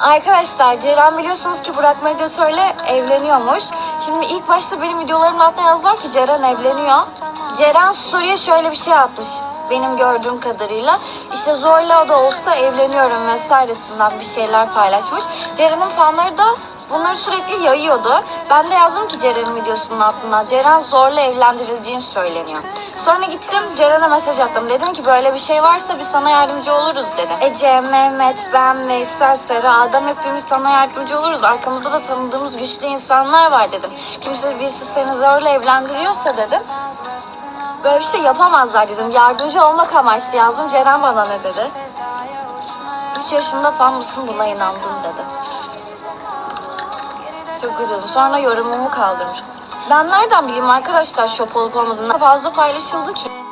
Arkadaşlar Ceren biliyorsunuz ki Burak Medyatör'le evleniyormuş. Şimdi ilk başta benim videolarımın altına yazdılar ki Ceren evleniyor. Ceren story'e şöyle bir şey atmış. Benim gördüğüm kadarıyla. İşte zorla da olsa evleniyorum vesairesinden bir şeyler paylaşmış. Ceren'in fanları da bunları sürekli yayıyordu. Ben de yazdım ki Ceren'in videosunun altına. Ceren zorla evlendirildiğini söyleniyor. Sonra gittim Ceren'e mesaj attım. Dedim ki böyle bir şey varsa biz sana yardımcı oluruz dedim. Ece, Mehmet, ben, Veysel, Sera, Adam hepimiz sana yardımcı oluruz. Arkamızda da tanıdığımız güçlü insanlar var dedim. Kimse birisi seni zorla evlendiriyorsa dedim. Böyle bir şey yapamazlar dedim. Yardımcı olmak amaçlı yazdım. Ceren bana ne dedi? 3 yaşında fan mısın buna inandın dedi. Çok üzüldüm. Sonra yorumumu kaldırmış. Ben nereden bileyim arkadaşlar şop olup olmadığını fazla paylaşıldı ki.